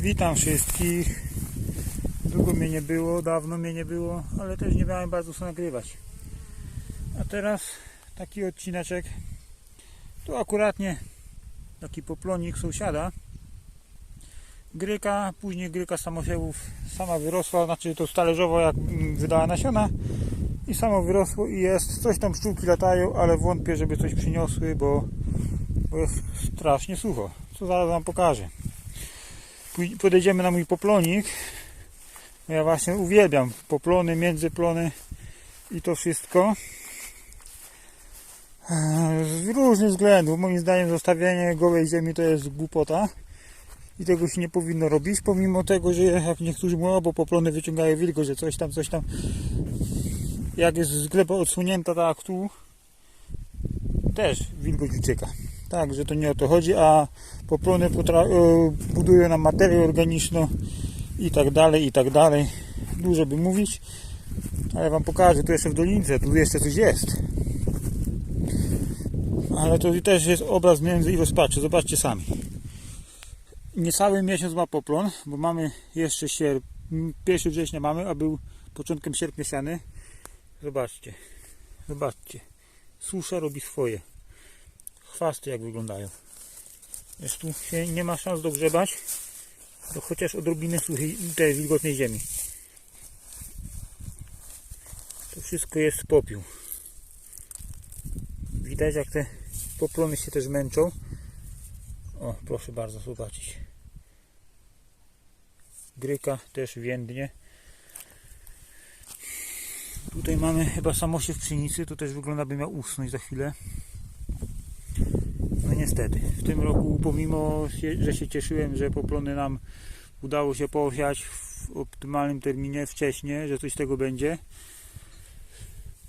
Witam wszystkich. Długo mnie nie było, dawno mnie nie było, ale też nie miałem bardzo co nagrywać. A teraz taki odcineczek. Tu akuratnie taki poplonik sąsiada. Gryka, później gryka samosiewów sama wyrosła, znaczy to talerzowo jak wydała nasiona i samo wyrosło i jest. Coś tam pszczółki latają, ale wątpię, żeby coś przyniosły, bo, bo jest strasznie sucho. Co zaraz wam pokażę. Podejdziemy na mój poplonik. Ja właśnie uwielbiam poplony, międzyplony i to wszystko. Eee, Z różnych względów. Moim zdaniem zostawianie gołej ziemi to jest głupota. I tego się nie powinno robić, pomimo tego, że jak niektórzy mówią, "O, bo poplony wyciągają wilgoć, że coś tam, coś tam. Jak jest gleba odsunięta tak tu, też wilgoć ucieka. Tak, że to nie o to chodzi, a poplony e, budują nam materię organiczną i tak dalej, i tak dalej. Dużo by mówić, ale Wam pokażę, tu jeszcze w dolince, tu jeszcze coś jest. Ale to też jest obraz między i rozpaczy, zobaczcie sami. Niecały miesiąc ma poplon, bo mamy jeszcze sierp, 1 września mamy, a był początkiem sierpnia siany. Zobaczcie, zobaczcie. Susza robi swoje. Chwasty jak wyglądają. Jest tu się nie ma szans dogrzebać, to chociaż odrobinę suchej, tej wilgotnej ziemi. To wszystko jest popiół. Widać jak te poplony się też męczą. O, proszę bardzo zobaczyć. Gryka też więdnie. Tutaj mamy chyba samosiew pszenicy, to też wygląda by miał usnąć za chwilę. Niestety, w tym roku pomimo, że się cieszyłem, że poplony nam udało się posiać w optymalnym terminie, wcześniej, że coś z tego będzie,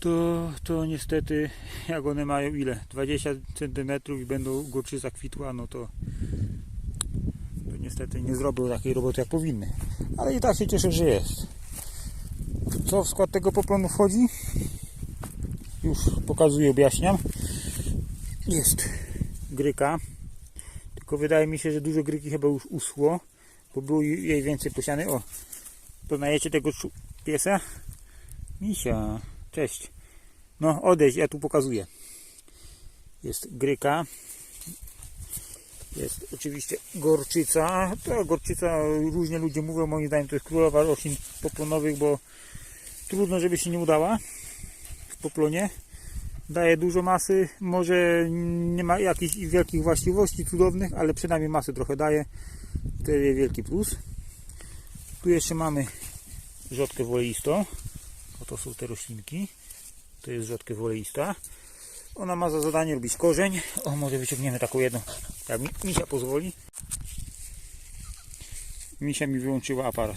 to, to niestety, jak one mają ile? 20 cm i będą gorczyca kwitła, no to, to niestety nie zrobią takiej roboty jak powinny. Ale i tak się cieszę, że jest. Co w skład tego poplonu wchodzi? Już pokazuję, objaśniam. Jest gryka. Tylko wydaje mi się, że dużo gryki chyba już uschło, bo było jej więcej posiane. O, poznajecie tego piesa? Misia, cześć. No, odejdź, ja tu pokazuję. Jest gryka. Jest oczywiście gorczyca. To gorczyca, różnie ludzie mówią, moim zdaniem to jest królowa roślin poplonowych, bo trudno, żeby się nie udała w poplonie daje dużo masy, może nie ma jakichś wielkich właściwości cudownych, ale przynajmniej masy trochę daje. To jest wielki plus. Tu jeszcze mamy rzodkę woleistą. Oto są te roślinki. To jest rzodkę woleista. Ona ma za zadanie robić korzeń. O, może wyciągniemy taką jedną, mi, Misia pozwoli. Misia mi wyłączyła aparat.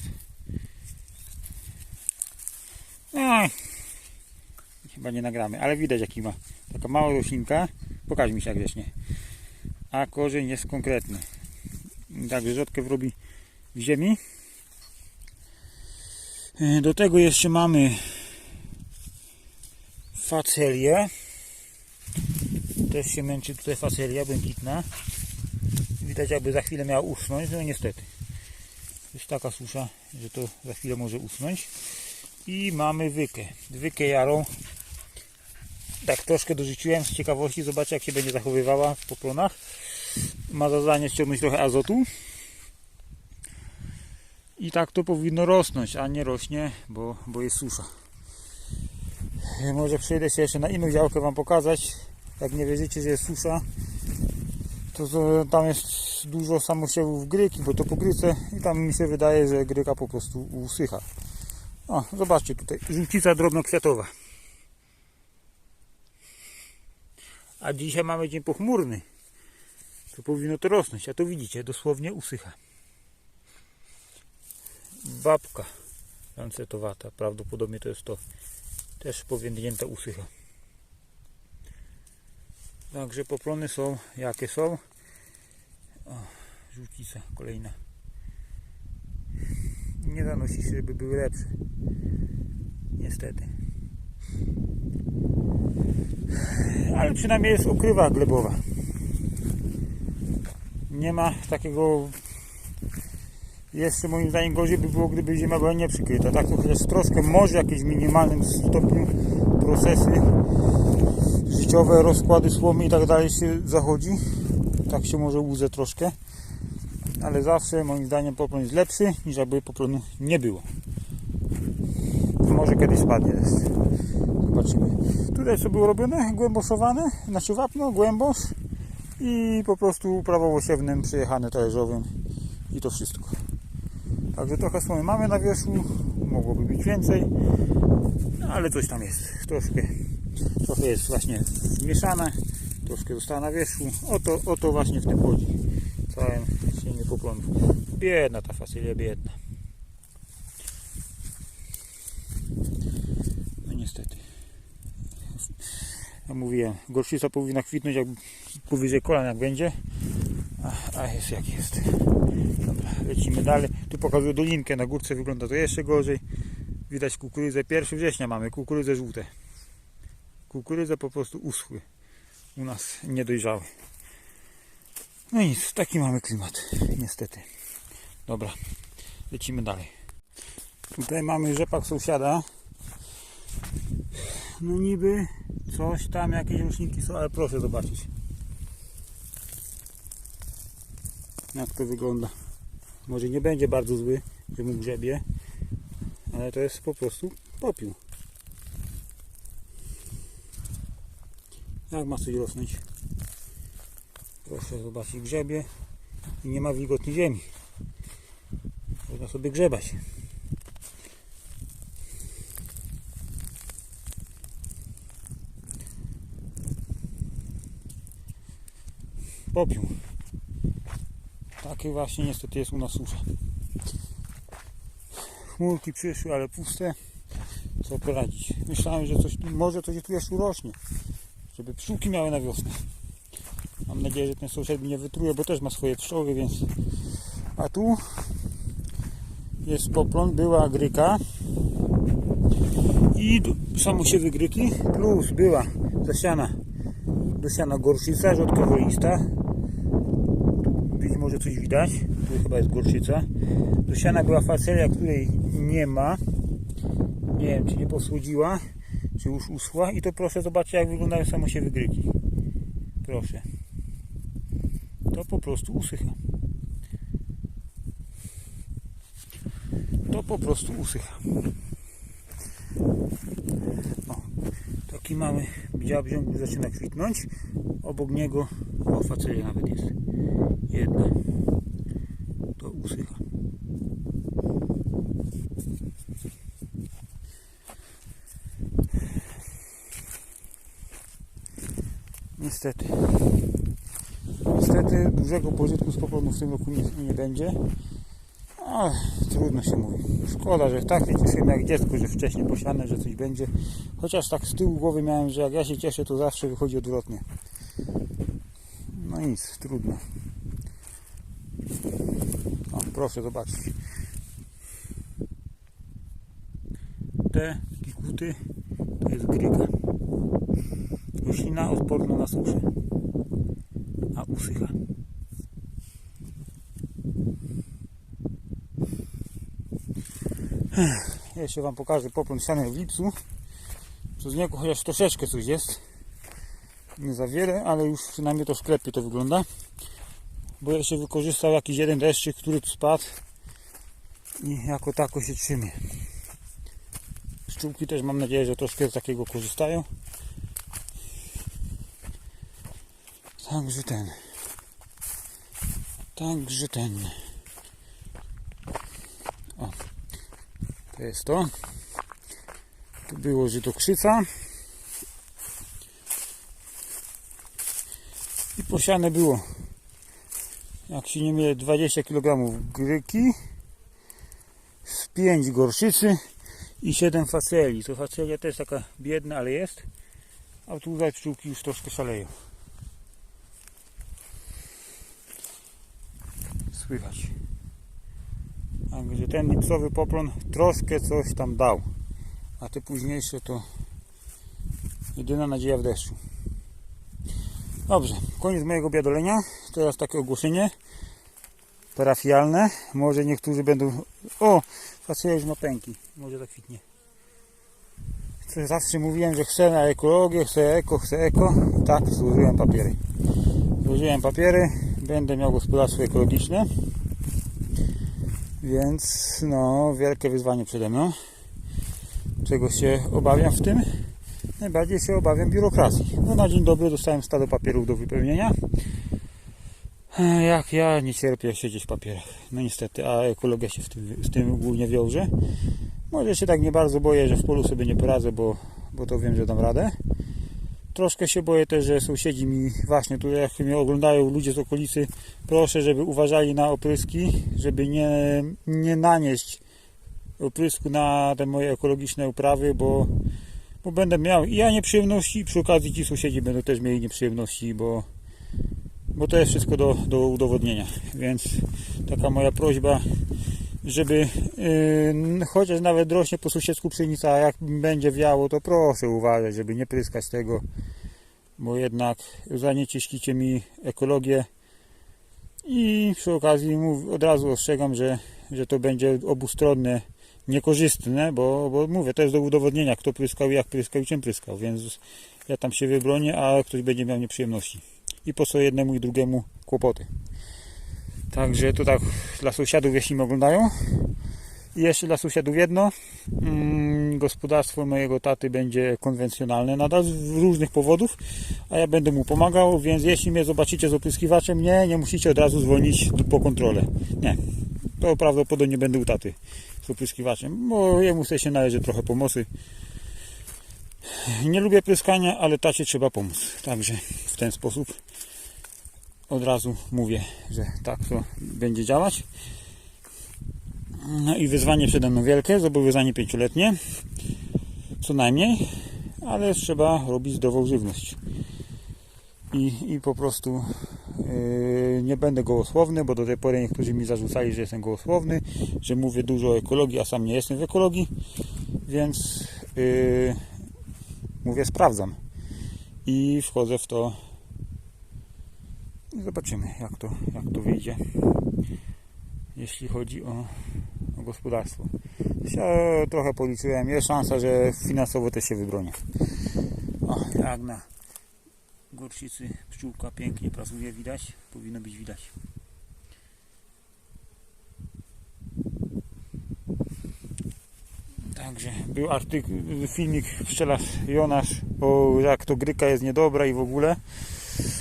Ej, Chyba nie nagramy, ale widać jaki ma. Taka mała roślinka. Pokaż mi się grzecznie. A korzeń jest konkretny. Także rzodkę robi w ziemi. Do tego jeszcze mamy facelię. Też się męczy tutaj facelia błękitna. Widać jakby za chwilę miała usnąć, no niestety. Jest taka susza, że to za chwilę może usnąć. I mamy wykę. Wykę jarą tak troszkę dorzuciłem z ciekawości, zobaczę jak się będzie zachowywała w poplonach. Ma za zadanie ściągnąć trochę azotu. I tak to powinno rosnąć, a nie rośnie, bo, bo jest susza. Może przejdę się jeszcze na inną działkę Wam pokazać. Jak nie wierzycie, że jest susza, to, to tam jest dużo samosiewów gryki, bo to po gryce i tam mi się wydaje, że gryka po prostu usycha. O, zobaczcie tutaj, żółcica drobnokwiatowa. A dzisiaj mamy dzień pochmurny. To powinno to rosnąć, a to widzicie, dosłownie usycha. Babka lancetowata, prawdopodobnie to jest to. Też powiędnięta usycha. Także poplony są jakie są. O, żółcica kolejna. Nie zanosi się, żeby były lepsze. Niestety. Ale przynajmniej jest ukrywa glebowa. Nie ma takiego Jeszcze moim zdaniem gorzej by było, gdyby ziemia była nieprzykryta. Tak to chociaż troszkę może jakieś w minimalnym stopniu procesy życiowe, rozkłady słomy i tak dalej się zachodzi. Tak się może łuzę troszkę. Ale zawsze moim zdaniem poplon jest lepszy niż jakby poplonu nie było. Może kiedyś spadnie. Zobaczymy. Tutaj co było robione? Głęboszowane, znaczy wapno, głębosz i po prostu prawowo-siewnym przejechane talerzowym i to wszystko. Także trochę słomy mamy na wierzchu, mogłoby być więcej, no, ale coś tam jest. Troszkę, trochę jest właśnie zmieszane, troszkę zostało na wierzchu. O to, o to właśnie w tym chodzi. Całym sienie poplonów. Biedna ta fasylia, biedna. No niestety. Ja mówiłem, gorszyca powinna kwitnąć jak powyżej kolan jak będzie. A, jest jak jest. Dobra, lecimy dalej. Tu pokazuję dolinkę, na górce wygląda to jeszcze gorzej. Widać kukurydzę. 1 września mamy, kukurydze żółte. Kukurydze po prostu uschły. U nas niedojrzały. No nic, taki mamy klimat, niestety. Dobra, lecimy dalej. Tutaj mamy rzepak sąsiada. No niby coś tam, jakieś roczniki są, ale proszę zobaczyć. Jak to wygląda. Może nie będzie bardzo zły, że mu grzebie, ale to jest po prostu popiół. Jak ma coś rosnąć? Proszę zobaczyć, grzebie i nie ma wilgotnej ziemi. Można sobie grzebać. Popiół. Takie właśnie niestety jest u nas susza. Chmurki przyszły, ale puste. Co poradzić? Myślałem, że coś, może coś tu jeszcze urośnie. Żeby pszczółki miały na wiosnę. Mam nadzieję, że ten sąsiad mnie nie wytruje, bo też ma swoje pszczoły, więc... A tu jest poplon, była gryka i samosiewy gryki plus była zasiana dosiana gorszyca być może coś widać. Tu chyba jest gorszyca. Dosiana była facelia, której nie ma. Nie wiem czy nie posłodziła czy już uschła. I to proszę zobaczcie jak wyglądają samosiewy gryki proszę. To po prostu usycha. To po prostu usycha. O, taki mamy już zaczyna kwitnąć. Obok niego o facelia nawet jest. Jedna. To usycha. Niestety. Niestety dużego pożytku z poplonu w tym roku nie, nie będzie. A, trudno się mówi. Szkoda, że tak się cieszyłem jak dziecko, że wcześniej posiane, że coś będzie. Chociaż tak z tyłu głowy miałem, że jak ja się cieszę, to zawsze wychodzi odwrotnie. No nic, trudno. O, proszę zobaczyć. Te kikuty to jest gryka. Roślina odporna na suszę, a usycha. Ja jeszcze Wam pokażę siany w lipcu. Co z niego chociaż troszeczkę coś jest. Nie za wiele, ale już przynajmniej to w sklepie to wygląda. Bo jeszcze wykorzystał jakiś jeden deszczyk, który spadł. I jako tako się trzymie. Szczółki też mam nadzieję, że troszkę z takiego korzystają. Także ten. Także ten. To jest to. Tu było żytokrzyca. I posiane było, jak się nie mylę, 20 kg gryki, z 5 gorszycy i 7 faceli. To facelia też taka biedna, ale jest. A tu za pszczółki już troszkę szaleją. Słychać. Także ten lipcowy poplon troszkę coś tam dał. A te późniejsze to jedyna nadzieja w deszczu. Dobrze, koniec mojego biadolenia. Teraz takie ogłoszenie. parafialne. Może niektórzy będą... O! Patrzę, już ma pęki. Może zakwitnie. Co Zawsze mówiłem, że chcę na ekologię, chcę eko, chcę eko. Tak, złożyłem papiery. Złożyłem papiery. Będę miał gospodarstwo ekologiczne. Więc no, wielkie wyzwanie przede mną. Czego się obawiam w tym? Najbardziej się obawiam biurokracji. No na dzień dobry dostałem stado papierów do wypełnienia. Jak ja nie cierpię siedzieć w papierach. No niestety, a ekologia się w tym, z tym głównie wiąże. Może się tak nie bardzo boję, że w polu sobie nie poradzę, bo, bo to wiem, że dam radę. Troszkę się boję też, że sąsiedzi mi właśnie tu jak mnie oglądają ludzie z okolicy, proszę, żeby uważali na opryski, żeby nie, nie nanieść oprysku na te moje ekologiczne uprawy, bo, bo będę miał i ja nieprzyjemności, przy okazji ci sąsiedzi będą też mieli nieprzyjemności, bo, bo to jest wszystko do, do udowodnienia. Więc taka moja prośba, żeby yy, chociaż nawet rośnie po sąsiedzku pszenica, jak będzie wiało, to proszę uważać, żeby nie pryskać tego, bo jednak zanieczyścicie mi ekologię i przy okazji mów, od razu ostrzegam, że, że to będzie obustronne niekorzystne, bo, bo mówię, to jest do udowodnienia, kto pryskał, jak pryskał i czym pryskał, więc ja tam się wybronię, a ktoś będzie miał nieprzyjemności. I po co jednemu i drugiemu kłopoty. Także to tak dla sąsiadów, jeśli mnie oglądają. I jeszcze dla sąsiadów jedno. Mm, gospodarstwo mojego taty będzie konwencjonalne nadal z różnych powodów, a ja będę mu pomagał, więc jeśli mnie zobaczycie z opryskiwaczem, nie, nie musicie od razu zwolnić po kontrolę. Nie. To prawdopodobnie będę u taty z bo jemu chce się należy trochę pomocy. Nie lubię pryskania, ale tacie trzeba pomóc. Także w ten sposób od razu mówię, że tak to będzie działać. No i wyzwanie przede mną wielkie, zobowiązanie pięcioletnie, co najmniej, ale trzeba robić zdrową żywność. I, i po prostu yy, nie będę gołosłowny, bo do tej pory niektórzy mi zarzucali, że jestem gołosłowny, że mówię dużo o ekologii, a sam nie jestem w ekologii, więc yy, mówię, sprawdzam i wchodzę w to i zobaczymy, jak to, jak to wyjdzie, jeśli chodzi o, o gospodarstwo. Ja trochę policzyłem, jest szansa, że finansowo też się wybronię. O, jak na gorsicy pszczółka pięknie pracuje, widać, powinno być widać. Także był artykuł, filmik pszczelarz Jonasz o jak to gryka jest niedobra i w ogóle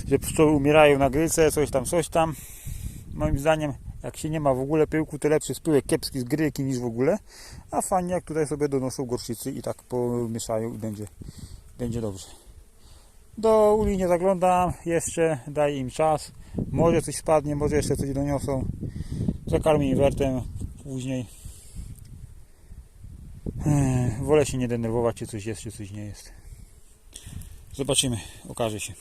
że pszczoły umierają na gryce, coś tam, coś tam. Moim zdaniem, jak się nie ma w ogóle pyłku, to lepszy spyłek kiepski z gryki niż w ogóle. A fajnie, jak tutaj sobie donoszą gorszycy i tak pomieszają i będzie, będzie dobrze. Do uli nie zaglądam jeszcze, daję im czas. Może coś spadnie, może jeszcze coś doniosą. Zakarmię inwertem później. Wolę się nie denerwować, czy coś jest, czy coś nie jest. Zobaczymy, okaże się.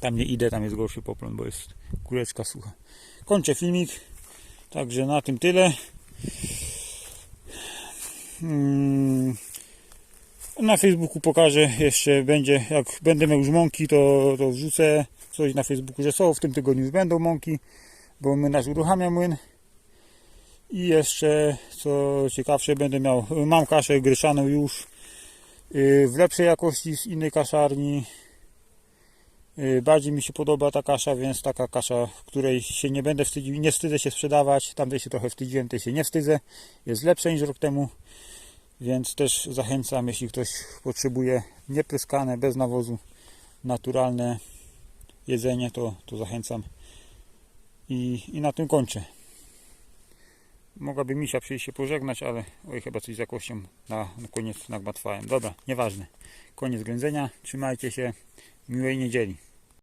Tam nie idę, tam jest gorszy poplon, bo jest kuleczka sucha. Kończę filmik. Także na tym tyle. Mm. Na Facebooku pokażę jeszcze będzie, jak będę miał już mąki, to, to wrzucę coś na Facebooku, że są. W tym tygodniu już będą mąki, bo młynarz uruchamia młyn. I jeszcze, co ciekawsze, będę miał, mam kaszę gryszaną już yy, w lepszej jakości z innej kaszarni. Yy, Bardziej mi się podoba ta kasza, więc taka kasza, której się nie będę wstydził, nie wstydzę się sprzedawać. Tamtej się trochę wstydziłem, tej się nie wstydzę. Jest lepsza niż rok temu, więc też zachęcam, jeśli ktoś potrzebuje niepryskane, bez nawozu, naturalne jedzenie, to, to zachęcam. I, I na tym kończę. Mogłaby misia przyjść się pożegnać, ale oj, chyba coś z jakością na, na koniec nagmatwałem. Dobra, nieważne. Koniec ględzenia. Trzymajcie się. Miłej niedzieli.